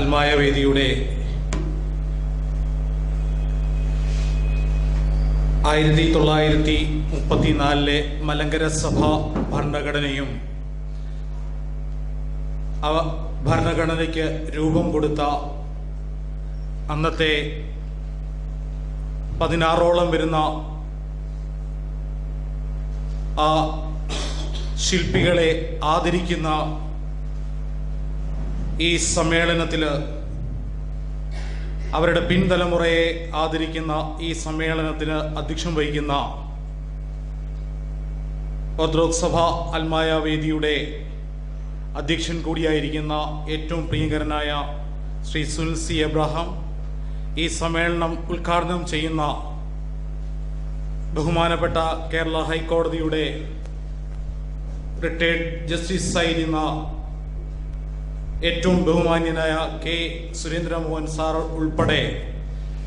അൽമായ വേദിയുടെ ആയിരത്തി തൊള്ളായിരത്തി മുപ്പത്തിനാലിലെ മലങ്കര സഭ ഭരണഘടനയും അവ ഭരണഘടനയ്ക്ക് രൂപം കൊടുത്ത അന്നത്തെ പതിനാറോളം വരുന്ന ആ ശില്പികളെ ആദരിക്കുന്ന ഈ സമ്മേളനത്തിൽ അവരുടെ പിൻതലമുറയെ ആദരിക്കുന്ന ഈ സമ്മേളനത്തിന് അധ്യക്ഷം വഹിക്കുന്ന ഓർത്തഡോക്സ് സഭ അൽമായ വേദിയുടെ അധ്യക്ഷൻ കൂടിയായിരിക്കുന്ന ഏറ്റവും പ്രിയങ്കരനായ ശ്രീ സുനിൽ സി എബ്രാഹാം ഈ സമ്മേളനം ഉദ്ഘാടനം ചെയ്യുന്ന ബഹുമാനപ്പെട്ട കേരള ഹൈക്കോടതിയുടെ റിട്ടയർഡ് ജസ്റ്റിസ് ആയിരുന്ന ഏറ്റവും ബഹുമാന്യനായ കെ. സുരേന്ദ്രമോഹൻ സാർ ഉൾപ്പെടെ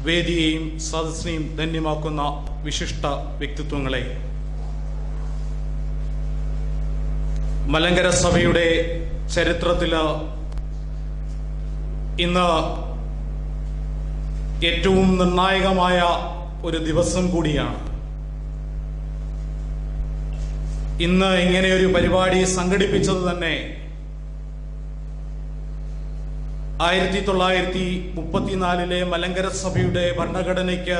വേദിയെയും സദസ്സിനെയും ധന്യമാക്കുന്ന വിശിഷ്ട വ്യക്തിത്വങ്ങളെ മലങ്കര സഭയുടെ ചരിത്രത്തിൽ ഇന്ന് ഏറ്റവും നിർണായകമായ ഒരു ദിവസം കൂടിയാണ്. ഇന്ന് ഇങ്ങനെ ഒരു പരിപാടി സംഘടിപ്പിച്ചത് തന്നെ ആയിരത്തി തൊള്ളായിരത്തി മുപ്പത്തിനാലിലെ മലങ്കര സഭയുടെ ഭരണഘടനയ്ക്ക്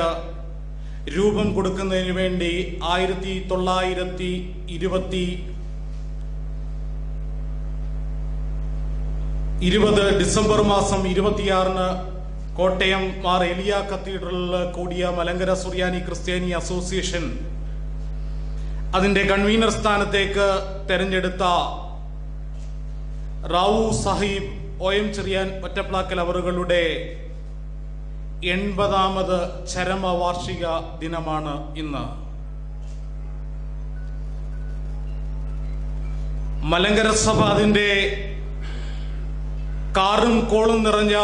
രൂപം കൊടുക്കുന്നതിന് വേണ്ടി ആയിരത്തി തൊള്ളായിരത്തി ഇരുപത്തി ഇരുപത് ഡിസംബർ മാസം ഇരുപത്തിയാറിന് കോട്ടയം മാർ എലിയ കത്തീഡ്രലിൽ കൂടിയ മലങ്കര സുറിയാനി ക്രിസ്ത്യാനി അസോസിയേഷൻ അതിന്റെ കൺവീനർ സ്ഥാനത്തേക്ക് തെരഞ്ഞെടുത്ത റാവു സാഹിബ് എം ചെറിയാൻ ഒറ്റപ്ലാക്കൽ അവറുകളുടെ എൺപതാമത് ചരമ വാർഷിക ദിനമാണ് ഇന്ന്. മലങ്കര സഭ അതിന്റെ കാറും കോളും നിറഞ്ഞ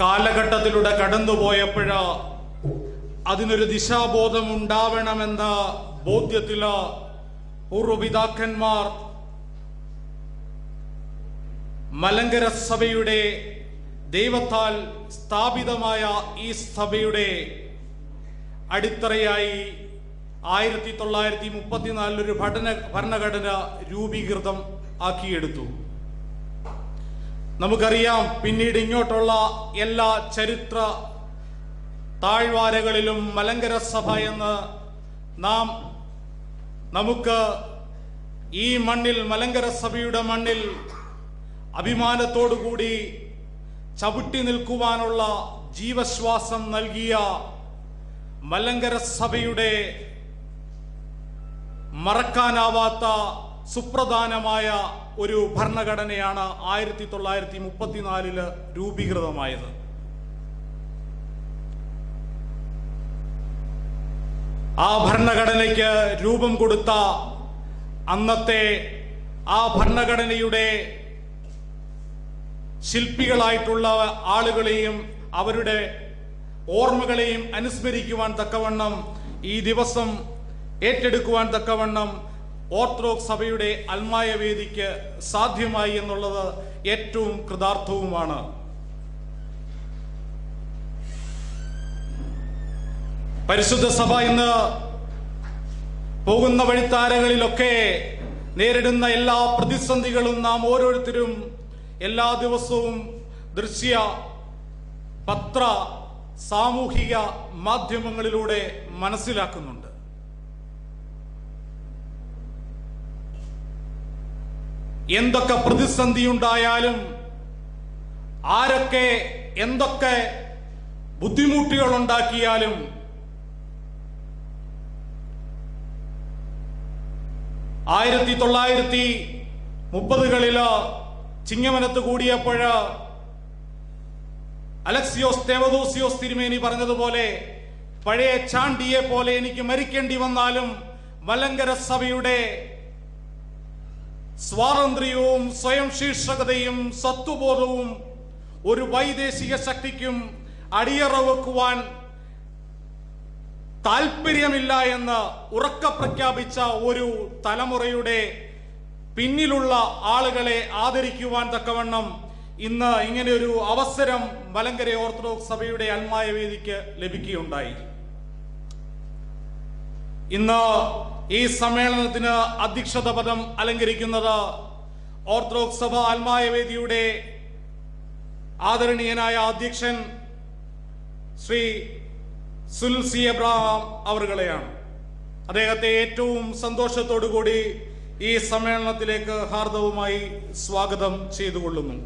കാലഘട്ടത്തിലൂടെ കടന്നുപോയപ്പോഴ അതിനൊരു ദിശാബോധം ഉണ്ടാവണമെന്ന ബോധ്യത്തിൽ പൂർവപിതാക്കന്മാർ മലങ്കര സഭയുടെ ദൈവത്താൽ സ്ഥാപിതമായ ഈ സഭയുടെ അടിത്തറയായി ആയിരത്തി തൊള്ളായിരത്തി മുപ്പത്തിനാലിലൊരു ഭരണ ഭരണഘടന രൂപീകൃതം ആക്കിയെടുത്തു. നമുക്കറിയാം പിന്നീട് ഇങ്ങോട്ടുള്ള എല്ലാ ചരിത്ര താഴ്വാരകളിലും മലങ്കര സഭ എന്ന് നാം നമുക്ക് ഈ മണ്ണിൽ മലങ്കര സഭയുടെ മണ്ണിൽ അഭിമാനത്തോടുകൂടി ചവിട്ടി നിൽക്കുവാനുള്ള ജീവശ്വാസം നൽകിയ മലങ്കര സഭയുടെ മറക്കാനാവാത്ത സുപ്രധാനമായ ഒരു ഭരണഘടനയാണ് ആയിരത്തി തൊള്ളായിരത്തി മുപ്പത്തിനാലിൽ രൂപീകൃതമായത്. ആ ഭരണഘടനയ്ക്ക് രൂപം കൊടുത്ത അന്നത്തെ ആ ഭരണഘടനയുടെ ശില്പികളായിട്ടുള്ള ആളുകളെയും അവരുടെ ഓർമ്മകളെയും അനുസ്മരിക്കുവാൻ തക്കവണ്ണം ഈ ദിവസം ഏറ്റെടുക്കുവാൻ തക്കവണ്ണം ഓർത്തഡോക്സ് സഭയുടെ അൽമായ വേദിക്ക് സാധ്യമായി എന്നുള്ളത് ഏറ്റവും കൃതാർത്ഥവുമാണ്. പരിശുദ്ധ സഭ ഇന്ന് പോകുന്ന വഴിത്താരകളിലൊക്കെ നേരിടുന്ന എല്ലാ പ്രതിസന്ധികളും നാം ഓരോരുത്തരും എല്ലാ ദിവസവും ദൃശ്യ പത്ര സാമൂഹിക മാധ്യമങ്ങളിലൂടെ മനസ്സിലാക്കുന്നുണ്ട്. എന്തൊക്കെ പ്രതിസന്ധി ഉണ്ടായാലും ആരൊക്കെ എന്തൊക്കെ ബുദ്ധിമുട്ടുകൾ ഉണ്ടാക്കിയാലും ആയിരത്തി തൊള്ളായിരത്തി മുപ്പതുകളിൽ ചിങ്ങമനത്ത് കൂടിയപ്പോഴ് അലക്സിയോസ് തേവദോസിയോസ് തിരുമേനി പറഞ്ഞതുപോലെ പഴയ ചാണ്ടിയെ പോലെ എനിക്ക് മരിക്കേണ്ടി വന്നാലും മലങ്കര സഭയുടെ സ്വാതന്ത്ര്യവും സ്വയം ശീർഷകതയും സത്വബോധവും ഒരു വൈദേശിക ശക്തിക്കും അടിയറ വെക്കുവാൻ താല്പര്യമില്ല എന്ന് ഉറക്ക പ്രഖ്യാപിച്ച ഒരു തലമുറയുടെ പിന്നിലുള്ള ആളുകളെ ആദരിക്കുവാൻ തക്കവണ്ണം ഇന്ന് ഇങ്ങനെ ഒരു അവസരം മലങ്കര ഓർത്തഡോക്സ് സഭയുടെ അൽമായ വേദിക്ക് ലഭിക്കുകയുണ്ടായി. ഇന്ന് ഈ സമ്മേളനത്തിന് അധ്യക്ഷത പദം അലങ്കരിക്കുന്നത് ഓർത്തഡോക്സ് സഭ അന്മായ വേദിയുടെ ആദരണീയനായ അധ്യക്ഷൻ ശ്രീ സുൽസി എബ്രഹാം അവറുകളെയാണ് അദ്ദേഹത്തെ ഏറ്റവും സന്തോഷത്തോടു കൂടി ഈ സമ്മേളനത്തിലേക്ക് ഹാർദവുമായി സ്വാഗതം ചെയ്തുകൊള്ളുന്നു.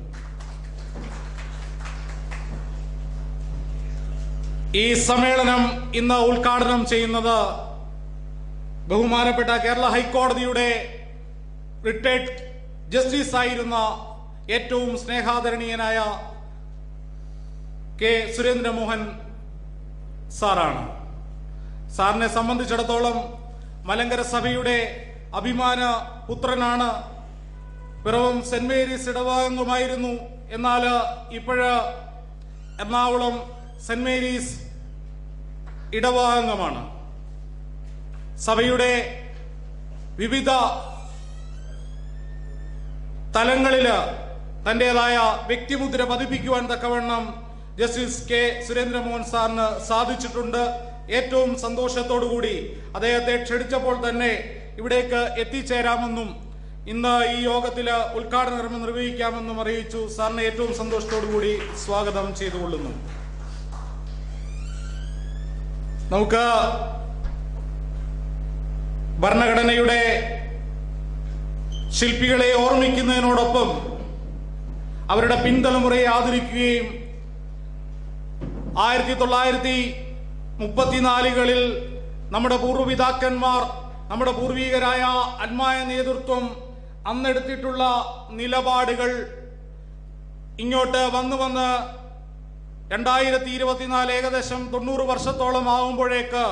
ഈ സമ്മേളനം ഇന്ന് ഉദ്ഘാടനം ചെയ്യുന്നത് ബഹുമാനപ്പെട്ട കേരള ഹൈക്കോടതിയുടെ റിട്ടയർഡ് ജസ്റ്റിസ് ആയിരുന്ന ഏറ്റവും സ്നേഹാദരണീയനായ കെ സുരേന്ദ്രമോഹൻ സാറാണ്. സാറിനെ സംബന്ധിച്ചിടത്തോളം മലങ്കര സഭയുടെ അഭിമാന പുത്രനാണ്. പിറവം സെന്റ് മേരീസ് ഇടവാംഗമായിരുന്നു എന്നാൽ ഇപ്പോഴ എറണാകുളം സെന്റ് മേരീസ് ഇടവാംഗമാണ് സഭയുടെ വിവിധ തലങ്ങളിൽ തന്റേതായ വ്യക്തിമുദ്ര പതിപ്പിക്കുവാൻ തക്കവണ്ണം ജസ്റ്റിസ് കെ സുരേന്ദ്രമോഹൻ സാറിന് സാധിച്ചിട്ടുണ്ട്. ഏറ്റവും സന്തോഷത്തോടുകൂടി അദ്ദേഹത്തെ ക്ഷണിച്ചപ്പോൾ തന്നെ ഇവിടേക്ക് എത്തിച്ചേരാമെന്നും ഇന്ന് ഈ യോഗത്തിൽ ഉദ്ഘാടന നിർവഹിക്കാമെന്നും അറിയിച്ചു. സാറിനെ ഏറ്റവും സന്തോഷത്തോടുകൂടി സ്വാഗതം ചെയ്തുകൊള്ളുന്നു. നമുക്ക് ഭരണഘടനയുടെ ശില്പികളെ ഓർമ്മിക്കുന്നതിനോടൊപ്പം അവരുടെ പിൻതലമുറയെ ആദരിക്കുകയും ആയിരത്തി തൊള്ളായിരത്തി മുപ്പത്തിനാലുകളിൽ നമ്മുടെ പൂർവപിതാക്കന്മാർ നമ്മുടെ പൂർവീകരായ അന്മായ നേതൃത്വം അന്നെടുത്തിട്ടുള്ള നിലപാടുകൾ ഇങ്ങോട്ട് വന്നു വന്ന് രണ്ടായിരത്തി ഇരുപത്തിനാല് ഏകദേശം തൊണ്ണൂറ് വർഷത്തോളം ആവുമ്പോഴേക്ക്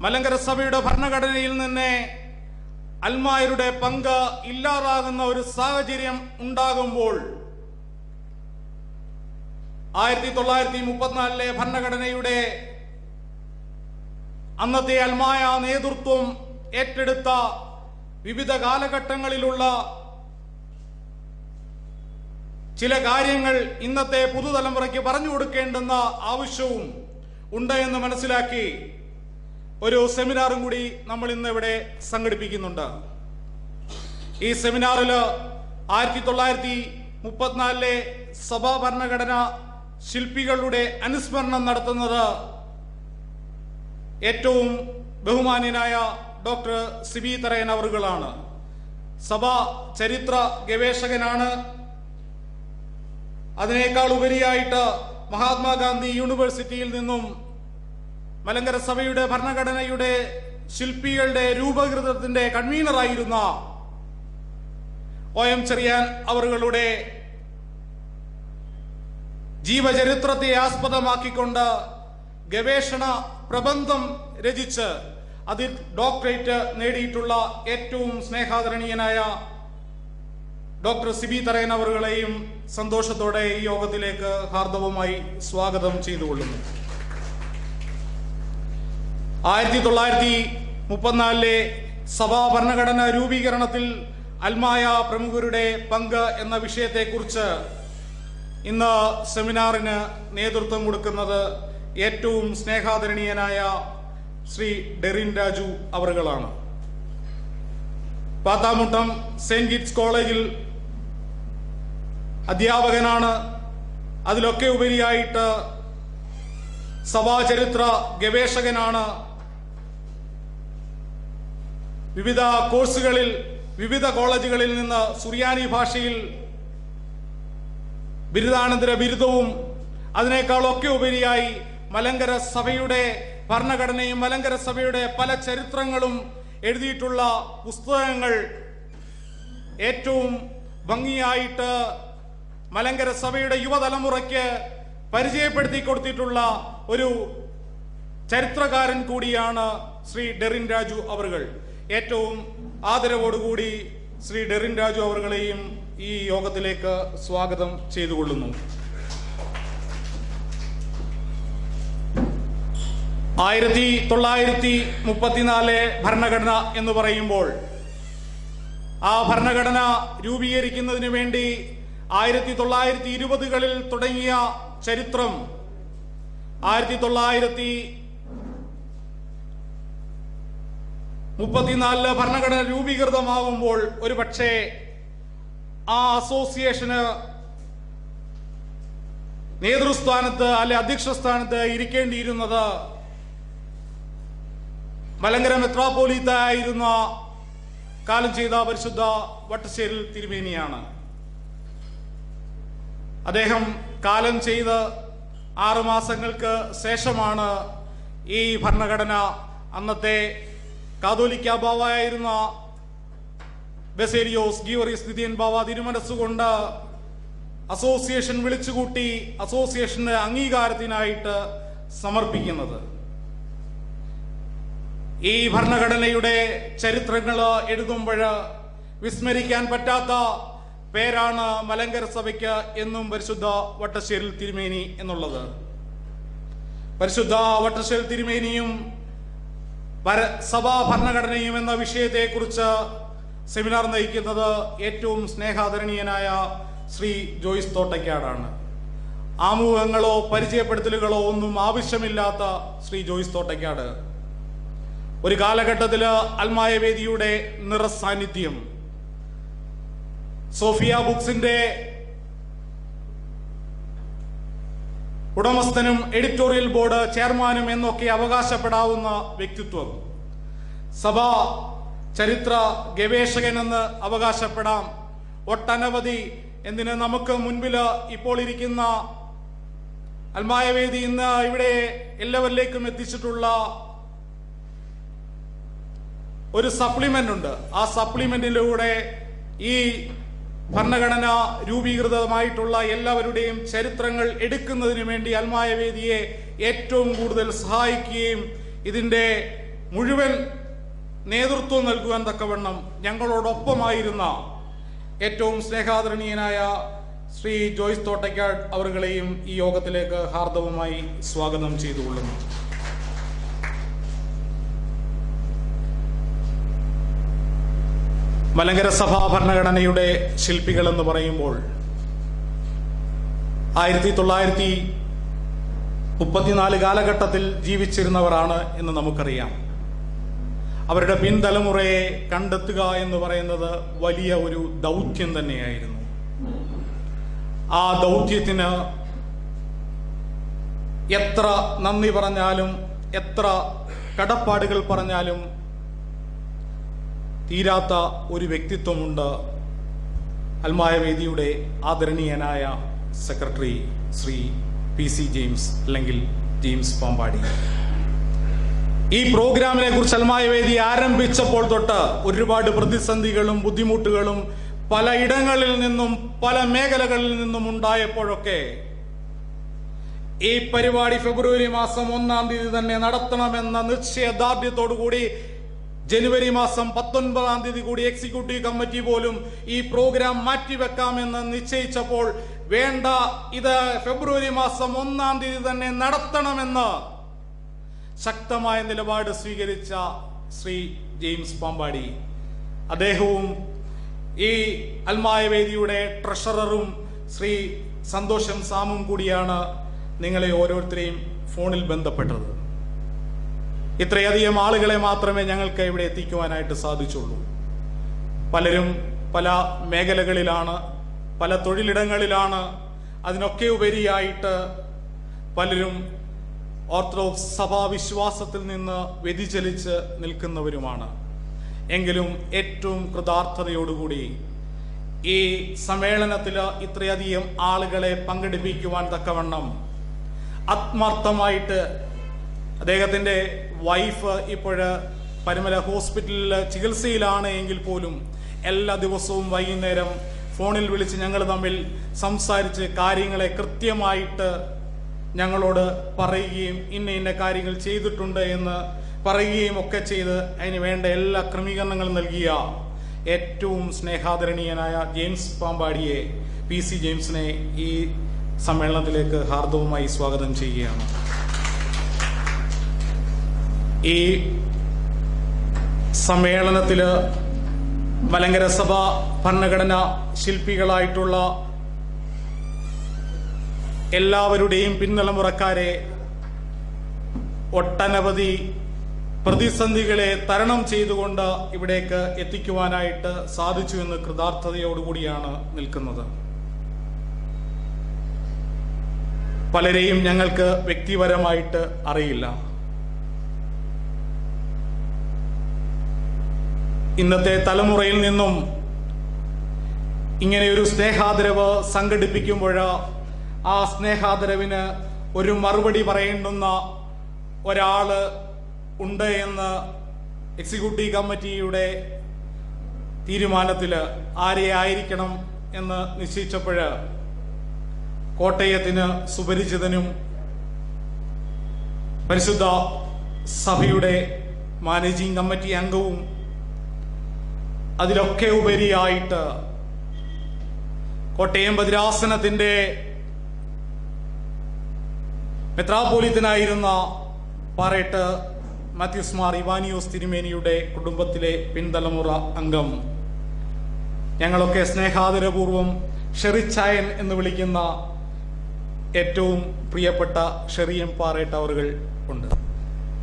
മലങ്കര സഭയുടെ ഭരണഘടനയിൽ നിന്ന് അൽമായരുടെ പങ്ക് ഇല്ലാതാകുന്ന ഒരു സാഹചര്യം ഉണ്ടാകുമ്പോൾ ആയിരത്തി തൊള്ളായിരത്തി മുപ്പത്തിനാലിലെ ഭരണഘടനയുടെ അന്നത്തെ അൽമായ നേതൃത്വം ഏറ്റെടുത്ത വിവിധ കാലഘട്ടങ്ങളിലുള്ള ചില കാര്യങ്ങൾ ഇന്നത്തെ പുതുതലമുറയ്ക്ക് പറഞ്ഞു കൊടുക്കേണ്ടെന്ന ആവശ്യവും ഉണ്ട് എന്ന് മനസ്സിലാക്കി ഒരു സെമിനാറും കൂടി നമ്മൾ ഇന്ന് ഇവിടെ സംഘടിപ്പിക്കുന്നുണ്ട്. ഈ സെമിനാറിൽ ആയിരത്തി തൊള്ളായിരത്തി മുപ്പത്തിനാലിലെ സഭാ ഭരണഘടന ശില്പികളുടെ അനുസ്മരണം നടത്തുന്നത് ഏറ്റവും ബഹുമാന്യനായ ഡോക്ടർ സിബി തറയൻ അവറുകളാണ്. സഭാ ചരിത്ര ഗവേഷകനാണ്. അതിനേക്കാൾ ഉപരിയായിട്ട് മഹാത്മാഗാന്ധി യൂണിവേഴ്സിറ്റിയിൽ നിന്നും മലങ്കര സഭയുടെ ഭരണഘടനയുടെ ശില്പികളുടെ രൂപകൃതത്തിന്റെ കൺവീനറായിരുന്ന ഒ എം ചെറിയാൻ അവറുകളുടെ ജീവചരിത്രത്തെ ആസ്പദമാക്കിക്കൊണ്ട് ഗവേഷണ പ്രബന്ധം രചിച്ച് അതിൽ ഡോക്ടറേറ്റ് നേടിയിട്ടുള്ള ഏറ്റവും സ്നേഹാദരണീയനായ ഡോക്ടർ സിബി അവറുകളെയും സന്തോഷത്തോടെ ഈ യോഗത്തിലേക്ക് ഹാർദവമായി സ്വാഗതം ചെയ്തുകൊള്ളുന്നു. ആയിരത്തി തൊള്ളായിരത്തി മുപ്പത്തിനാലിലെ സഭാ ഭരണഘടന രൂപീകരണത്തിൽ അൽമായ പ്രമുഖരുടെ പങ്ക് എന്ന വിഷയത്തെക്കുറിച്ച് ഇന്ന് സെമിനാറിന് നേതൃത്വം കൊടുക്കുന്നത് ഏറ്റവും സ്നേഹാദരണീയനായ ശ്രീ ഡെറിൻ രാജു അവറുകളാണ്. പാത്താമുട്ടം സെന്റ് കിറ്റ്സ് കോളേജിൽ അധ്യാപകനാണ്. അതിലൊക്കെ ഉപരിയായിട്ട് സഭാചരിത്ര ഗവേഷകനാണ്. വിവിധ കോഴ്സുകളിൽ വിവിധ കോളേജുകളിൽ നിന്ന് സുറിയാനി ഭാഷയിൽ ബിരുദാനന്തര ബിരുദവും അതിനേക്കാളൊക്കെ ഉപരിയായി മലങ്കര സഭയുടെ ഭരണഘടനയും മലങ്കര സഭയുടെ പല ചരിത്രങ്ങളും എഴുതിയിട്ടുള്ള പുസ്തകങ്ങൾ ഏറ്റവും ഭംഗിയായിട്ട് മലങ്കര സഭയുടെ യുവതലമുറയ്ക്ക് പരിചയപ്പെടുത്തി കൊടുത്തിട്ടുള്ള ഒരു ചരിത്രകാരൻ കൂടിയാണ് ശ്രീ ഡെറിൻ രാജു അവർകൾ ഏറ്റവും ആദരവോടുകൂടി ശ്രീ ഡെറിൻ രാജു അവർകളെയും ഈ യോഗത്തിലേക്ക് സ്വാഗതം ചെയ്തുകൊള്ളുന്നു. ആയിരത്തി തൊള്ളായിരത്തി മുപ്പത്തിനാല് ഭരണഘടന എന്ന് പറയുമ്പോൾ ആ ഭരണഘടന രൂപീകരിക്കുന്നതിന് വേണ്ടി ആയിരത്തി തൊള്ളായിരത്തി ഇരുപതുകളിൽ തുടങ്ങിയ ചരിത്രം ആയിരത്തി തൊള്ളായിരത്തി മുപ്പത്തിനാലിൽ ഭരണഘടന രൂപീകൃതമാകുമ്പോൾ ഒരു പക്ഷേ ആ അസോസിയേഷന് നേതൃസ്ഥാനത്ത് അല്ലെ അധ്യക്ഷ സ്ഥാനത്ത് ഇരിക്കേണ്ടിയിരുന്നത് മലങ്കര മെത്രാപ്പോലീത്തായിരുന്ന കാലം ചെയ്ത പരിശുദ്ധ വട്ടശ്ശേരിൽ തിരുമേനിയാണ്. അദ്ദേഹം കാലം ചെയ്ത് ആറുമാസങ്ങൾക്ക് ശേഷമാണ് ഈ ഭരണഘടന അന്നത്തെ കാതോലിക്ക ബാവായിരുന്ന ബസേലിയോസ് ഗീവറീസ് നിതിയൻ ബാവ തിരുമനസ്സുകൊണ്ട് അസോസിയേഷൻ വിളിച്ചുകൂട്ടി അസോസിയേഷന്റെ അംഗീകാരത്തിനായിട്ട് സമർപ്പിക്കുന്നത്. ഈ ഭരണഘടനയുടെ ചരിത്രങ്ങൾ എഴുതുമ്പോൾ വിസ്മരിക്കാൻ പറ്റാത്ത പേരാണ് മലങ്കര സഭയ്ക്ക് എന്നും പരിശുദ്ധ വട്ടശ്ശേരിൽ തിരുമേനി എന്നുള്ളത്. പരിശുദ്ധ വട്ടശ്ശേരിൽ തിരുമേനിയും സഭാ ഭരണഘടനയും എന്ന വിഷയത്തെക്കുറിച്ച് സെമിനാർ നയിക്കുന്നത് ഏറ്റവും സ്നേഹാദരണീയനായ ശ്രീ ജോയിസ് തോട്ടയ്ക്കാടാണ്. ആമുഖങ്ങളോ പരിചയപ്പെടുത്തലുകളോ ഒന്നും ആവശ്യമില്ലാത്ത ശ്രീ ജോയിസ് തോട്ടയ്ക്കാട്. ഒരു കാലഘട്ടത്തിൽ അൽമായ വേദിയുടെ നിറസാന്നിധ്യം. സോഫിയ ബുക്സിന്റെ ഉടമസ്ഥനും എഡിറ്റോറിയൽ ബോർഡ് ചെയർമാനും എന്നൊക്കെ അവകാശപ്പെടാവുന്ന വ്യക്തിത്വം. സഭാ ചരിത്ര ഗവേഷകനെന്ന് അവകാശപ്പെടാം. ഒട്ടനവധി എന്തിന് നമുക്ക് മുൻപിൽ ഇപ്പോൾ ഇരിക്കുന്ന അൽമായവേദി ഇന്ന് ഇവിടെ എല്ലാവരിലേക്കും എത്തിച്ചിട്ടുള്ള ഒരു സപ്ലിമെന്റ് ഉണ്ട്. ആ സപ്ലിമെന്റിലൂടെ ഈ ഭരണഘടന രൂപീകൃതമായിട്ടുള്ള എല്ലാവരുടെയും ചരിത്രങ്ങൾ എടുക്കുന്നതിന് വേണ്ടി അൽമായ വേദിയെ ഏറ്റവും കൂടുതൽ സഹായിക്കുകയും ഇതിന്റെ മുഴുവൻ നേതൃത്വം നൽകുവാൻ തക്കവണ്ണം ഞങ്ങളോടൊപ്പമായിരുന്ന ഏറ്റവും സ്നേഹാദരണീയനായ ശ്രീ ജോയ്സ് തോട്ടയ്ക്കാട് അവരുകളെയും ഈ യോഗത്തിലേക്ക് ഹാർദവമായി സ്വാഗതം ചെയ്തുകൊള്ളുന്നു. മലങ്കര സഭാ ഭരണഘടനയുടെ ശില്പികൾ എന്ന് പറയുമ്പോൾ ആയിരത്തി തൊള്ളായിരത്തി മുപ്പത്തിനാല് കാലഘട്ടത്തിൽ ജീവിച്ചിരുന്നവരാണ് എന്ന് നമുക്കറിയാം. അവരുടെ പിൻതലമുറയെ കണ്ടെത്തുക എന്ന് പറയുന്നത് വലിയ ഒരു ദൗത്യം തന്നെയായിരുന്നു. ആ ദൗത്യത്തിന് എത്ര നന്ദി പറഞ്ഞാലും എത്ര കടപ്പാടുകൾ പറഞ്ഞാലും തീരാത്ത ഒരു വ്യക്തിത്വമുണ്ട് അൽമായ വേദിയുടെ ആദരണീയനായ secretary Shri P C James അല്ലെങ്കിൽ ജെയിംസ് പാമ്പാടി. ഈ പ്രോഗ്രാമിനെ കുറിച്ച് അൽമായ വേദി ആരംഭിച്ചപ്പോൾ തൊട്ട് ഒരുപാട് പ്രതിസന്ധികളും ബുദ്ധിമുട്ടുകളും പല ഇടങ്ങളിൽ നിന്നും പല മേഖലകളിൽ നിന്നും ഉണ്ടായപ്പോഴൊക്കെ ഈ പരിപാടി ഫെബ്രുവരി മാസം ഒന്നാം തീയതി തന്നെ നടത്തണമെന്ന നിശ്ചയദാർഢ്യത്തോടു കൂടി ജനുവരി മാസം പത്തൊൻപതാം തീയതി കൂടി എക്സിക്യൂട്ടീവ് കമ്മിറ്റി പോലും ഈ പ്രോഗ്രാം മാറ്റിവെക്കാമെന്ന് നിശ്ചയിച്ചപ്പോൾ വേണ്ട ഇത് ഫെബ്രുവരി മാസം ഒന്നാം തീയതി തന്നെ നടത്തണമെന്ന് ശക്തമായ നിലപാട് സ്വീകരിച്ച ശ്രീ ജെയിംസ് പാമ്പാടി. അദ്ദേഹവും ഈ അൽമായ വേദിയുടെ ട്രഷററും ശ്രീ സന്തോഷം സാമും കൂടിയാണ് നിങ്ങളെ ഓരോരുത്തരെയും ഫോണിൽ ബന്ധപ്പെട്ടത്. ഇത്രയധികം ആളുകളെ മാത്രമേ ഞങ്ങൾക്ക് ഇവിടെ എത്തിക്കുവാനായിട്ട് സാധിച്ചുള്ളൂ. പലരും പല മേഖലകളിലാണ് പല തൊഴിലിടങ്ങളിലാണ് അതിനൊക്കെ ഉപരിയായിട്ട് പലരും ഓർത്തഡോക്സ് സഭാവിശ്വാസത്തിൽ നിന്ന് വ്യതിചലിച്ച് നിൽക്കുന്നവരുമാണ്. എങ്കിലും ഏറ്റവും കൃതാർത്ഥതയോടുകൂടി ഈ സമ്മേളനത്തിൽ ഇത്രയധികം ആളുകളെ പങ്കെടുപ്പിക്കുവാൻ തക്കവണ്ണം ആത്മാർത്ഥമായിട്ട് അദ്ദേഹത്തിന്റെ വൈഫ് ഇപ്പോഴ് പരുമല ഹോസ്പിറ്റലിൽ ചികിത്സയിലാണ് എങ്കിൽ പോലും എല്ലാ ദിവസവും വൈകുന്നേരം ഫോണിൽ വിളിച്ച് ഞങ്ങൾ തമ്മിൽ സംസാരിച്ച് കാര്യങ്ങളെ കൃത്യമായിട്ട് ഞങ്ങളോട് പറയുകയും ഇന്ന ഇന്ന കാര്യങ്ങൾ ചെയ്തിട്ടുണ്ട് എന്ന് പറയുകയും ഒക്കെ ചെയ്ത് അതിന് വേണ്ട എല്ലാ ക്രമീകരണങ്ങളും നൽകിയ ഏറ്റവും സ്നേഹാദരണീയനായ ജെയിംസ് പാമ്പാടിയെ പി സി ജെയിംസിനെ ഈ സമ്മേളനത്തിലേക്ക് ഹാർദവുമായി സ്വാഗതം ചെയ്യുകയാണ്. ഈ സമ്മേളനത്തിൽ മലങ്കര സഭ ഭരണഘടന ശില്പികളായിട്ടുള്ള എല്ലാവരുടെയും പിൻതലമുറക്കാരെ ഒട്ടനവധി പ്രതിസന്ധികളെ തരണം ചെയ്തുകൊണ്ട് ഇവിടേക്ക് എത്തിക്കുവാനായിട്ട് സാധിച്ചു എന്ന് കൃതാർത്ഥതയോടുകൂടിയാണ് നിൽക്കുന്നത്. പലരെയും ഞങ്ങൾക്ക് വ്യക്തിപരമായിട്ട് അറിയില്ല. ഇന്നത്തെ തലമുറയിൽ നിന്നും ഇങ്ങനെ ഒരു സ്നേഹാദരവ് സംഘടിപ്പിക്കുമ്പോൾ ആ സ്നേഹാദരവിന് ഒരു മറുപടി പറയേണ്ടുന്ന ഒരാൾ ഉണ്ട് എന്ന് എക്സിക്യൂട്ടീവ് കമ്മിറ്റിയുടെ തീരുമാനത്തിൽ ആരെ ആയിരിക്കണം എന്ന് നിശ്ചയിച്ചപ്പോൾ കോട്ടയത്തിന് സുപരിചിതനും പരിശുദ്ധ സഭയുടെ മാനേജിംഗ് കമ്മിറ്റി അംഗവും അതിലൊക്കെ ഉപരിയായിട്ട് കോട്ടയം ഭദ്രാസനത്തിന്റെ മെത്രാപോലിത്തനായിരുന്ന പാറേട്ട് മാത്യൂസ് മാർ ഇവാനിയോസ് തിരുമേനിയുടെ കുടുംബത്തിലെ പിൻതലമുറ അംഗം. ഞങ്ങളൊക്കെ സ്നേഹാദരപൂർവം ഷെറിച്ചായൻ എന്ന് വിളിക്കുന്ന ഏറ്റവും പ്രിയപ്പെട്ട ഷെറിയം പാറേട്ട് അവറുകൾ ഉണ്ട്.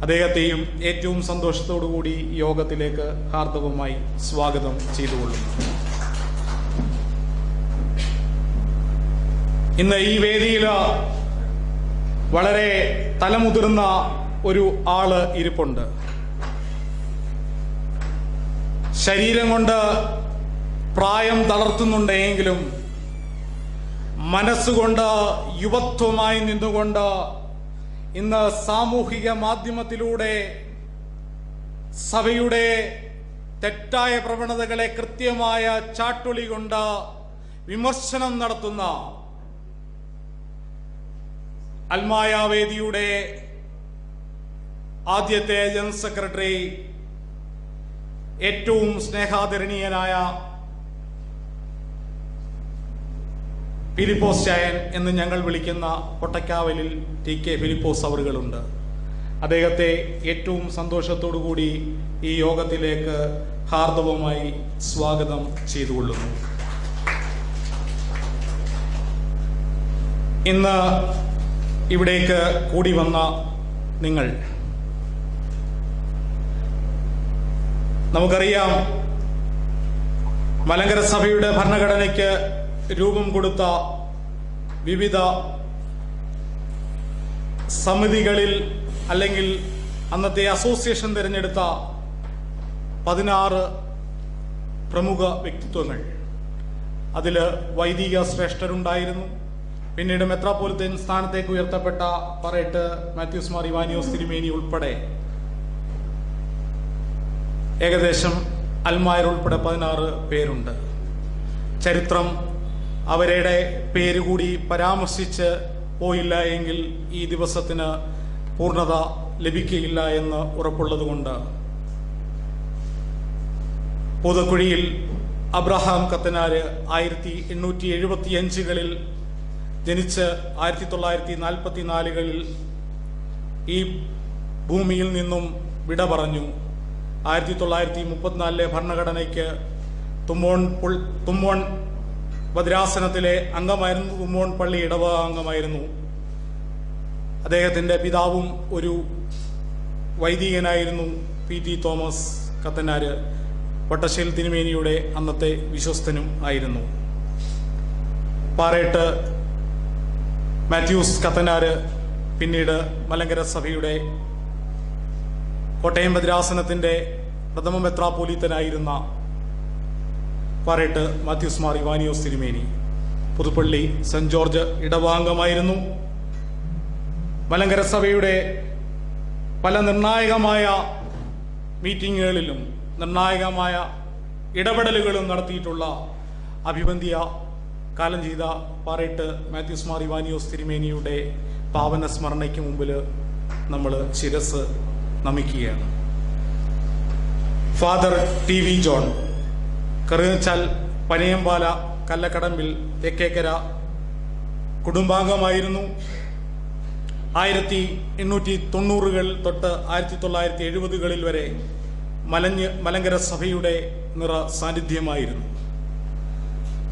അദ്ദേഹത്തെയും ഏറ്റവും സന്തോഷത്തോടുകൂടി യോഗത്തിലേക്ക് ഹാർദവമായി സ്വാഗതം ചെയ്തുകൊള്ളുന്നു. ഇന്ന് ഈ വേദിയിൽ വളരെ തലമുതിർന്ന ഒരു ആൾ ഇരിപ്പുണ്ട്. ശരീരം കൊണ്ട് പ്രായം തളർത്തുന്നുണ്ടെങ്കിലും മനസ്സുകൊണ്ട് യുവത്വമായി നിന്നുകൊണ്ട് ഇന്ന് സാമൂഹിക മാധ്യമത്തിലൂടെ സഭയുടെ തെറ്റായ പ്രവണതകളെ കൃത്യമായ ചാട്ടുളി കൊണ്ട് വിമർശനം നടത്തുന്ന അൽമായാവേദിയുടെ ആദ്യത്തെ ജനറൽ സെക്രട്ടറി ഏറ്റവും സ്നേഹാദരണീയനായ ഫിലിപ്പോസ് ചായൻ എന്ന് ഞങ്ങൾ വിളിക്കുന്ന പൊട്ടക്കാവലിൽ ടി കെ ഫിലിപ്പോസ് അവറുകളുണ്ട്. അദ്ദേഹത്തെ ഏറ്റവും കൂടി ഈ യോഗത്തിലേക്ക് ഹാർദവമായി സ്വാഗതം ചെയ്തുകൊള്ളുന്നു. ഇന്ന് ഇവിടേക്ക് കൂടി വന്ന നിങ്ങൾ. നമുക്കറിയാം മലങ്കര സഭയുടെ ഭരണഘടനയ്ക്ക് രൂപം കൊടുത്ത വിവിധ സമിതികളിൽ അല്ലെങ്കിൽ അന്നത്തെ അസോസിയേഷൻ തിരഞ്ഞെടുത്ത പതിനാറ് പ്രമുഖ വ്യക്തിത്വങ്ങൾ. അതിൽ വൈദിക ശ്രേഷ്ഠരുണ്ടായിരുന്നു. പിന്നീട് മെത്രാപോലിത്തൻ സ്ഥാനത്തേക്ക് ഉയർത്തപ്പെട്ട പറയട്ട് മാത്യൂസ് മാർ ഇവാനിയോസ് തിരുമേനി ഉൾപ്പെടെ ഏകദേശം അൽമായർ ഉൾപ്പെടെ പതിനാറ് പേരുണ്ട്. ചരിത്രം അവരുടെ പേര് കൂടി പരാമർശിച്ച് പോയില്ല എങ്കിൽ ഈ ദിവസത്തിന് പൂർണത ലഭിക്കുകയില്ല എന്ന് ഉറപ്പുള്ളതുകൊണ്ട്. പൂതക്കുഴിയിൽ അബ്രഹാം കത്തനാര് ആയിരത്തി എണ്ണൂറ്റി എഴുപത്തി അഞ്ചുകളിൽ ജനിച്ച് ആയിരത്തി തൊള്ളായിരത്തി നാൽപ്പത്തി നാലുകളിൽ ഈ ഭൂമിയിൽ നിന്നും വിട പറഞ്ഞു. ആയിരത്തി തൊള്ളായിരത്തി മുപ്പത്തിനാലിലെ ഭരണഘടനയ്ക്ക് തുമ്പോൺ തുമ്പോൺ ഭദ്രാസനത്തിലെ അംഗമായിരുന്നു കുമ്മോൺ പള്ളി ഇടവക അംഗമായിരുന്നു. അദ്ദേഹത്തിന്റെ പിതാവും ഒരു വൈദികനായിരുന്നു P T Thomas Kathanar. Vattasseril തിരുമേനിയുടെ അന്നത്തെ വിശ്വസ്തനും ആയിരുന്നു. പാറേട്ട് മാത്യൂസ് കത്തനാര് പിന്നീട് മലങ്കര സഭയുടെ കോട്ടയം ഭദ്രാസനത്തിന്റെ പ്രഥമ മെത്രാപോലീത്തനായിരുന്ന പാറേട്ട് മാത്യൂസ് മാർ ഇവാനിയോസ് തിരുമേനി. പുതുപ്പള്ളി സെന്റ് ജോർജ് ഇടവാംഗമായിരുന്നു. മലങ്കര സഭയുടെ പല നിർണായകമായ മീറ്റിങ്ങുകളിലും നിർണായകമായ ഇടപെടലുകളും നടത്തിയിട്ടുള്ള അഭിബന്ധിയ കാലം ചെയ്ത പാറേട്ട് മാത്യൂസ് മാർ ഇവാനിയോസ് തിരുമേനിയുടെ പാവന സ്മരണയ്ക്ക് മുമ്പിൽ നമ്മൾ ശിരസ് നമിക്കുകയാണ്. Father T V John. Karukachal Panayampala Kallakadambil Thekkekara കുടുംബാംഗമായിരുന്നു. ആയിരത്തി എണ്ണൂറ്റി തൊണ്ണൂറുകൾ തൊട്ട് ആയിരത്തി തൊള്ളായിരത്തി എഴുപതുകളിൽ വരെ മലഞ്ഞ് മലങ്കര സഭയുടെ നിറ സാന്നിധ്യമായിരുന്നു.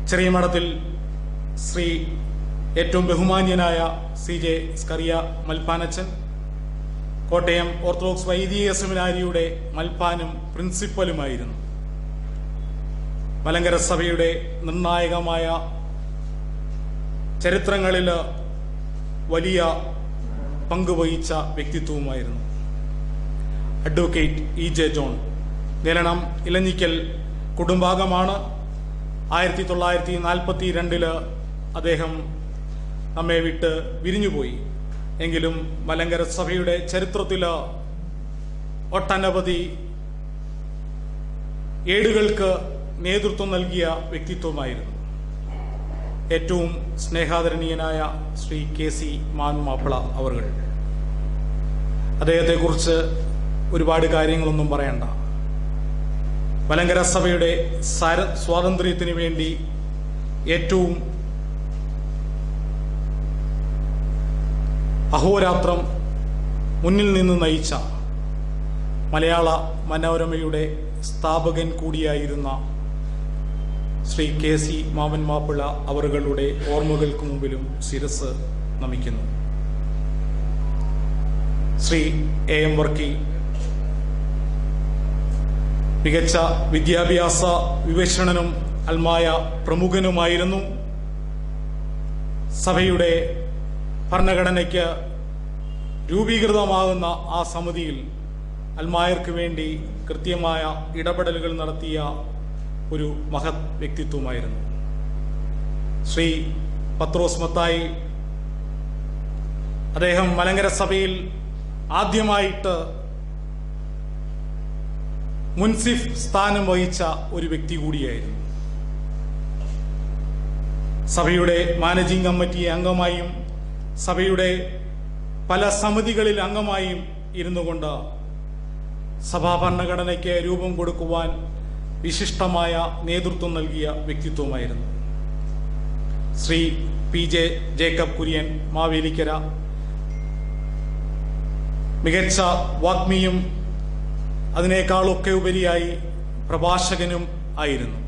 ചെറിയ മഠത്തിൽ ശ്രീ ഏറ്റവും ബഹുമാന്യനായ സി ജെ സ്കറിയ മൽപ്പാനച്ചൻ കോട്ടയം ഓർത്തഡോക്സ് വൈദിക സെമിനാരിയുടെ മൽപ്പാനും പ്രിൻസിപ്പലുമായിരുന്നു. മലങ്കര സഭയുടെ നിർണായകമായ ചരിത്രങ്ങളിൽ വലിയ പങ്കുവഹിച്ച വ്യക്തിത്വവുമായിരുന്നു. Advocate E J John. Niranam Elanjikkal കുടുംബാംഗമാണ്. ആയിരത്തി തൊള്ളായിരത്തി നാൽപ്പത്തി രണ്ടിൽ അദ്ദേഹം നമ്മെ വിട്ട് വിരിഞ്ഞുപോയി. എങ്കിലും മലങ്കര സഭയുടെ ചരിത്രത്തിൽ ഒട്ടനവധി ഏടുകൾക്ക് നേതൃത്വം നൽകിയ വ്യക്തിത്വമായിരുന്നു ഏറ്റവും സ്നേഹാദരണീയനായ ശ്രീ കെ സി മാൻ മാപ്പിള അവർകൾ അദ്ദേഹത്തെക്കുറിച്ച് ഒരുപാട് കാര്യങ്ങളൊന്നും പറയണ്ട. മലങ്കര സഭയുടെ സാര സ്വാതന്ത്ര്യത്തിന് വേണ്ടി ഏറ്റവും അഹോരാത്രം മുന്നിൽ നിന്ന് നയിച്ച മലയാള മനോരമയുടെ സ്ഥാപകൻ കൂടിയായിരുന്ന ശ്രീ കെ സി മാമൻ മാപ്പിള അവറുകളുടെ ഓർമ്മകൾക്ക് മുമ്പിലും ശിരസ് നമിക്കുന്നു. ശ്രീ എ എം വർക്കി മികച്ച വിദ്യാഭ്യാസ വിവേഷണനും അൽമായ പ്രമുഖനുമായിരുന്നു സഭയുടെ ഭരണഘടനയ്ക്ക് രൂപീകൃതമാകുന്ന ആ സമിതിയിൽ അൽമായർക്ക് വേണ്ടി കൃത്യമായ ഇടപെടലുകൾ നടത്തിയ ഒരു മഹത് വ്യക്തിത്വമായിരുന്നു. ശ്രീ പത്രോസ് മത്തായി അദ്ദേഹം മലങ്കര സഭയിൽ ആദ്യമായിട്ട് മുൻസിഫ് സ്ഥാനം വഹിച്ച ഒരു വ്യക്തി കൂടിയായിരുന്നു. സഭയുടെ മാനേജിംഗ് കമ്മിറ്റി അംഗമായും സഭയുടെ പല സമിതികളിൽ അംഗമായും ഇരുന്നുകൊണ്ട് സഭാ ഭരണഘടനയ്ക്ക് രൂപം കൊടുക്കുവാൻ വിശിഷ്ടമായ നേതൃത്വം നൽകിയ വ്യക്തിത്വമായിരുന്നു Shri P J Jacob Kurian Mavelikara. മികച്ച വാഗ്മിയും അതിനേക്കാളൊക്കെ ഉപരിയായി പ്രഭാഷകനും ആയിരുന്നു.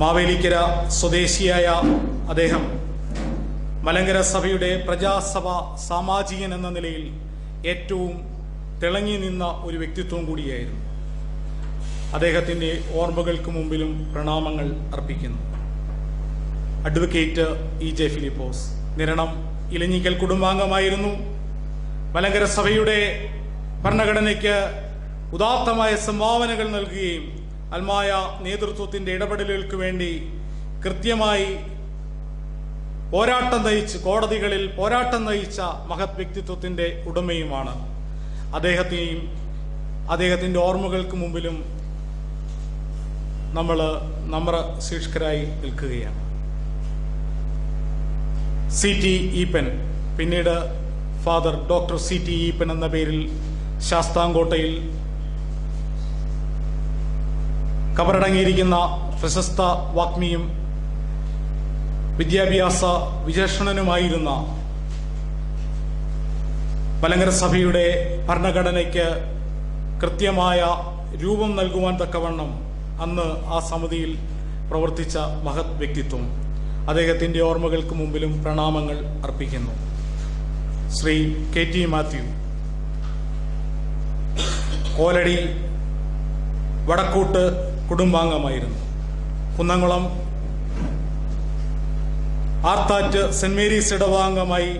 മാവേലിക്കര സ്വദേശിയായ അദ്ദേഹം മലങ്കര സഭയുടെ പ്രജാസഭ സാമാജികൻ എന്ന നിലയിൽ ഏറ്റവും തിളങ്ങി നിന്ന ഒരു വ്യക്തിത്വം കൂടിയായിരുന്നു. അദ്ദേഹത്തിന്റെ ഓർമ്മകൾക്ക് മുമ്പിലും പ്രണാമങ്ങൾ അർപ്പിക്കുന്നു. Advocate E J Philipose Niranam Elanjikkal കുടുംബാംഗമായിരുന്നു. Malankara സഭയുടെ ഭരണഘടനയ്ക്ക് ഉദാത്തമായ സംഭാവനകൾ നൽകുകയും അൽമായ നേതൃത്വത്തിന്റെ ഇടപെടലുകൾക്ക് വേണ്ടി കൃത്യമായി പോരാട്ടം നയിച്ച് കോടതികളിൽ പോരാട്ടം നയിച്ച മഹത് വ്യക്തിത്വത്തിന്റെ ഉടമയുമാണ് അദ്ദേഹത്തെയും അദ്ദേഹത്തിന്റെ ഓർമ്മകൾക്ക് മുമ്പിലും നമ്മൾ നമ്ര ശീർഷകരായി നിൽക്കുകയാണ്. സി ടി ഈപ്പൻ പിന്നീട് father doctor C T Eapen എന്ന പേരിൽ ശാസ്താംകോട്ടയിൽ കബറടങ്ങിയിരിക്കുന്ന പ്രശസ്ത വാഗ്മിയും വിദ്യാഭ്യാസ വിചക്ഷണനുമായിരുന്ന മലങ്കര സഭയുടെ ഭരണഘടനയ്ക്ക് കൃത്യമായ രൂപം നൽകുവാൻ തക്കവണ്ണം അന്ന് ആ സമിതിയിൽ പ്രവർത്തിച്ച മഹത് വ്യക്തിത്വം. അദ്ദേഹത്തിന്റെ ഓർമ്മകൾക്ക് മുമ്പിലും പ്രണാമങ്ങൾ അർപ്പിക്കുന്നു. Shri K T Mathew. Koladi Vadakkoot കുടുംബാംഗമായിരുന്നു. Kunnamkulam Arthat saint Mary's ഇടവാംഗമായി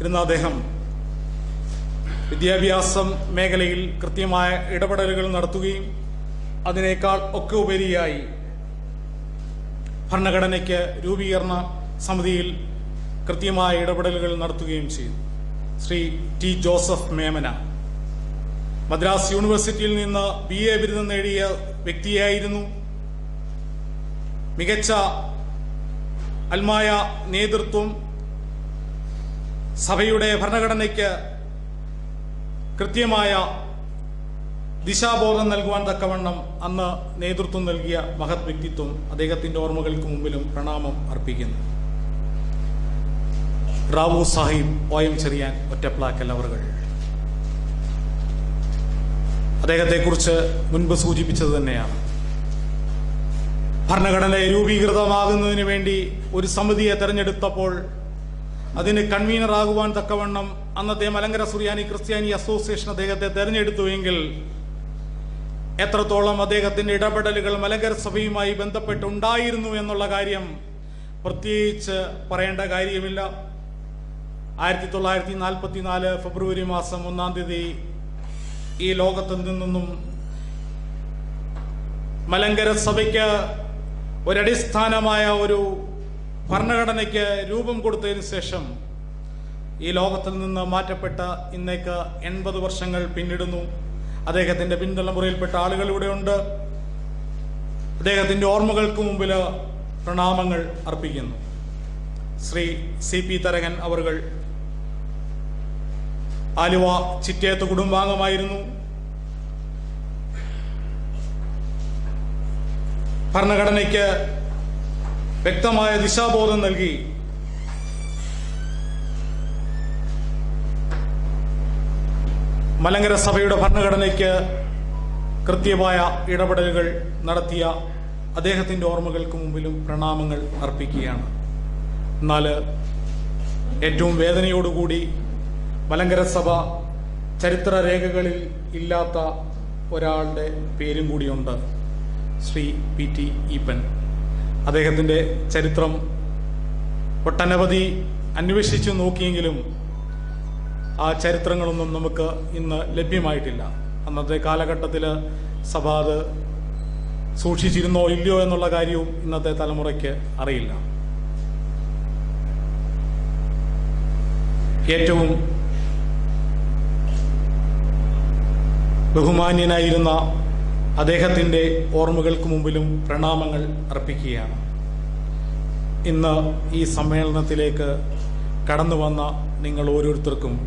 ഇരുന്ന അദ്ദേഹം വിദ്യാഭ്യാസം മേഖലയിൽ കൃത്യമായ ഇടപെടലുകൾ നടത്തുകയും അതിനേക്കാൾ ഒക്കെ ഉപരിയായി ഭരണഘടനയ്ക്ക് രൂപീകരണ സമിതിയിൽ കൃത്യമായ ഇടപെടലുകൾ നടത്തുകയും ചെയ്തു. Shri T Joseph Memana. മദ്രാസ് യൂണിവേഴ്സിറ്റിയിൽ നിന്ന് ബി എ ബിരുദം നേടിയ വ്യക്തിയായിരുന്നു. മികച്ച അൽമായ നേതൃത്വം സഭയുടെ ഭരണഘടനയ്ക്ക് കൃത്യമായ ദിശാബോധം നൽകുവാൻ തക്കവണ്ണം അന്ന് നേതൃത്വം നൽകിയ മഹത് വ്യക്തിത്വം അദ്ദേഹത്തിന്റെ ഓർമ്മകൾക്ക് മുമ്പിലും പ്രണാമം അർപ്പിക്കുന്നു. റാവു സാഹിബ് എം ചെറിയാൻ ഒറ്റപ്ലാക്കൽ അവറുകൾ അദ്ദേഹത്തെക്കുറിച്ച് മുൻപ് സൂചിപ്പിച്ചത് തന്നെയാണ്. ഭരണഘടന രൂപീകൃതമാകുന്നതിന് വേണ്ടി ഒരു സമിതിയെ തെരഞ്ഞെടുത്തപ്പോൾ അതിന് കൺവീനറാകുവാൻ തക്കവണ്ണം അന്നത്തെ മലങ്കര സുറിയാനി ക്രിസ്ത്യാനി അസോസിയേഷൻ അദ്ദേഹത്തെ തെരഞ്ഞെടുത്തുവെങ്കിൽ എത്രത്തോളം അദ്ദേഹത്തിന്റെ ഇടപെടലുകൾ മലങ്കര സഭയുമായി ബന്ധപ്പെട്ടുണ്ടായിരുന്നു എന്നുള്ള കാര്യം പ്രത്യേകിച്ച് പറയേണ്ട കാര്യമില്ല. ആയിരത്തി തൊള്ളായിരത്തി നാൽപ്പത്തി നാല് ഫെബ്രുവരി മാസം ഒന്നാം തീയതി ഈ ലോകത്ത് നിന്നും മലങ്കര സഭയ്ക്ക് ഒരടിസ്ഥാനമായ ഒരു ഭരണഘടനയ്ക്ക് രൂപം കൊടുത്തതിന് ശേഷം ഈ ലോകത്തിൽ നിന്ന് മാറ്റപ്പെട്ട ഇന്നേക്ക് എൺപത് വർഷങ്ങൾ പിന്നിടുന്നു. അദ്ദേഹത്തിന്റെ പിന്തലമുറയിൽപ്പെട്ട ആളുകൾ ഇവിടെയുണ്ട് അദ്ദേഹത്തിന്റെ ഓർമ്മകൾക്ക് മുമ്പിൽ പ്രണാമങ്ങൾ അർപ്പിക്കുന്നു. ശ്രീ സി പി തരകൻ അവർകൾ ആലുവ ചിറ്റേത്ത് കുടുംബാംഗമായിരുന്നു. ഭരണഘടനയ്ക്ക് വ്യക്തമായ ദിശാബോധം നൽകി. മലങ്കര സഭയുടെ ഭരണഘടനയ്ക്ക് കൃത്യമായ ഇടപെടലുകൾ നടത്തിയ അദ്ദേഹത്തിന്റെ ഓർമ്മകൾക്ക് മുമ്പിലും പ്രണാമങ്ങൾ അർപ്പിക്കുകയാണ്. എന്നാൽ ഏറ്റവും വേദനയോടുകൂടി മലങ്കര സഭ ചരിത്ര രേഖകളിൽ ഇല്ലാത്ത ഒരാളുടെ പേരും കൂടിയുണ്ട് ശ്രീ പി ടി ഈപ്പൻ. അദ്ദേഹത്തിന്റെ ചരിത്രം ഒട്ടനവധി അന്വേഷിച്ചു നോക്കിയെങ്കിലും ആ ചരിത്രങ്ങളൊന്നും നമുക്ക് ഇന്ന് ലഭ്യമായിട്ടില്ല. അന്നത്തെ കാലഘട്ടത്തിൽ സഭ അത് സൂക്ഷിച്ചിരുന്നോ ഇല്ലയോ എന്നുള്ള കാര്യവും ഇന്നത്തെ തലമുറയ്ക്ക് അറിയില്ല. ഏറ്റവും ബഹുമാന്യനായിരുന്ന അദ്ദേഹത്തിന്റെ ഓർമ്മകൾക്ക് മുമ്പിലും പ്രണാമങ്ങൾ അർപ്പിക്കുകയാണ്. ഇന്ന് ഈ സമ്മേളനത്തിലേക്ക് കടന്നു വന്ന നിങ്ങൾ ഓരോരുത്തർക്കും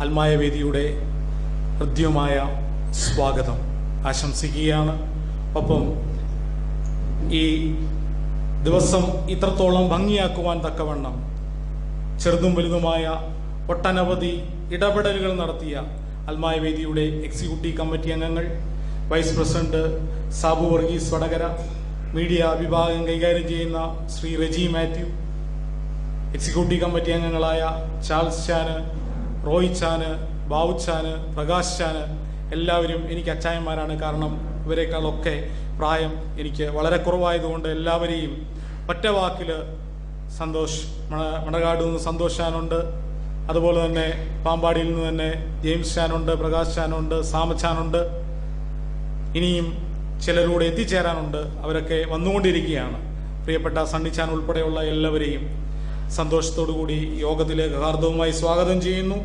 അൽമായ വേദിയുടെ ഹൃദ്യമായ സ്വാഗതം. ആശംസിക്കുകയാണ്. ഒപ്പം ഈ ദിവസം ഇത്രത്തോളം ഭംഗിയാക്കുവാൻ തക്കവണ്ണം ചെറുതും വലുതുമായ ഒട്ടനവധി ഇടപെടലുകൾ നടത്തിയ അൽമായ വേദിയുടെ എക്സിക്യൂട്ടീവ് കമ്മിറ്റി അംഗങ്ങൾ vice president Sabu Varghese Vadakara media വിഭാഗം കൈകാര്യം ചെയ്യുന്ന Shri Reji Mathew executive committee അംഗങ്ങളായ ചാൾസ് ചാന് റോയ് ചാന് ബാബു ചാന് പ്രകാശ് ചാന് എല്ലാവരും എനിക്ക് അച്ചായന്മാരാണ്. കാരണം ഇവരെക്കാളൊക്കെ പ്രായം എനിക്ക് വളരെ കുറവായതുകൊണ്ട് എല്ലാവരെയും ഒറ്റ വാക്കിൽ സന്തോഷ് മണ മണകാട് നിന്ന് സന്തോഷ് ചാനുണ്ട്. അതുപോലെ തന്നെ പാമ്പാടിയിൽ നിന്ന് തന്നെ ജെയിംസ് ചാനുണ്ട് പ്രകാശ് ചാനുണ്ട് സാമ ചാനുണ്ട്. ഇനിയും ചിലരൂടെ എത്തിച്ചേരാനുണ്ട്. അവരൊക്കെ വന്നുകൊണ്ടിരിക്കുകയാണ്. പ്രിയപ്പെട്ട സണ്ണിച്ചാൻ ഉൾപ്പെടെയുള്ള എല്ലാവരെയും സന്തോഷത്തോടു കൂടി യോഗത്തിലേക്ക് ഹാർദവുമായി സ്വാഗതം ചെയ്യുന്നു.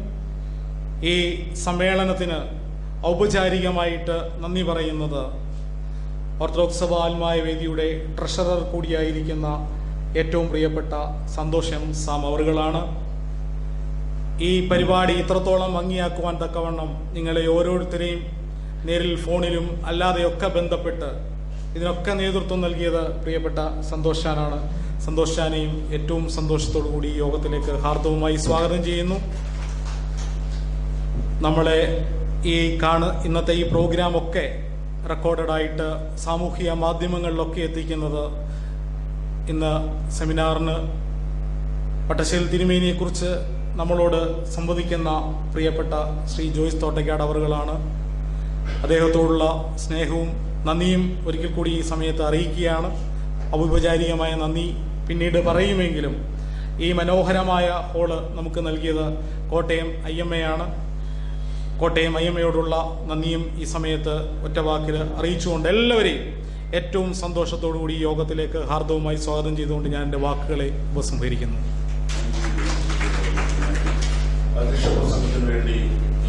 ഈ സമ്മേളനത്തിന് ഔപചാരികമായിട്ട് നന്ദി പറയുന്നത് ഓർത്തഡോക്സ് സഭ ആത്മായ വേദിയുടെ ട്രഷറർ കൂടിയായിരിക്കുന്ന ഏറ്റവും പ്രിയപ്പെട്ട സന്തോഷം സാം അവറുകളാണ്. ഈ പരിപാടി ഇത്രത്തോളം ഭംഗിയാക്കുവാൻ തക്കവണ്ണം നിങ്ങളെ ഓരോരുത്തരെയും നേരിൽ ഫോണിലും അല്ലാതെയൊക്കെ ബന്ധപ്പെട്ട് ഇതിനൊക്കെ നേതൃത്വം നൽകിയത് പ്രിയപ്പെട്ട സന്തോഷാനാണ്. സന്തോഷാനെയും ഏറ്റവും സന്തോഷത്തോടു കൂടി യോഗത്തിലേക്ക് ഹാർദവുമായി സ്വാഗതം ചെയ്യുന്നു. നമ്മളെ ഈ കാണ ഇന്നത്തെ ഈ പ്രോഗ്രാം ഒക്കെ റെക്കോർഡഡ് ആയിട്ട് സാമൂഹിക മാധ്യമങ്ങളിലൊക്കെ എത്തിക്കുന്നത് ഇന്ന് സെമിനാറിന് പട്ടശ്ശേരി തിരുമേനിയെക്കുറിച്ച് നമ്മളോട് സംവദിക്കുന്ന പ്രിയപ്പെട്ട ശ്രീ ജോയ്സ് തോട്ടയ്ക്കാട് അവറുകളാണ്. അദ്ദേഹത്തോടുള്ള സ്നേഹവും നന്ദിയും ഒരിക്കൽ കൂടി ഈ സമയത്ത് അറിയിക്കുകയാണ്. ഔപചാരികമായ നന്ദി പിന്നീട് പറയുമെങ്കിലും ഈ മനോഹരമായ ഹോൾ നമുക്ക് നൽകിയത് കോട്ടയം ഐ എം എ ആണ് കോട്ടയം ഐ എം എയോടുള്ള നന്ദിയും ഈ സമയത്ത് ഒറ്റവാക്കിൽ അറിയിച്ചുകൊണ്ട് എല്ലാവരെയും ഏറ്റവും സന്തോഷത്തോടുകൂടി കൂടി യോഗത്തിലേക്ക് ഹാർദവുമായി സ്വാഗതം ചെയ്തുകൊണ്ട് ഞാൻ എന്റെ വാക്കുകളെ ഉപസംഹരിക്കുന്നു. അധ്യക്ഷ പ്രസംഗത്തിന് വേണ്ടി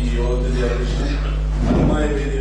ഈ യോഗത്തിന്റെ അധ്യക്ഷൻ My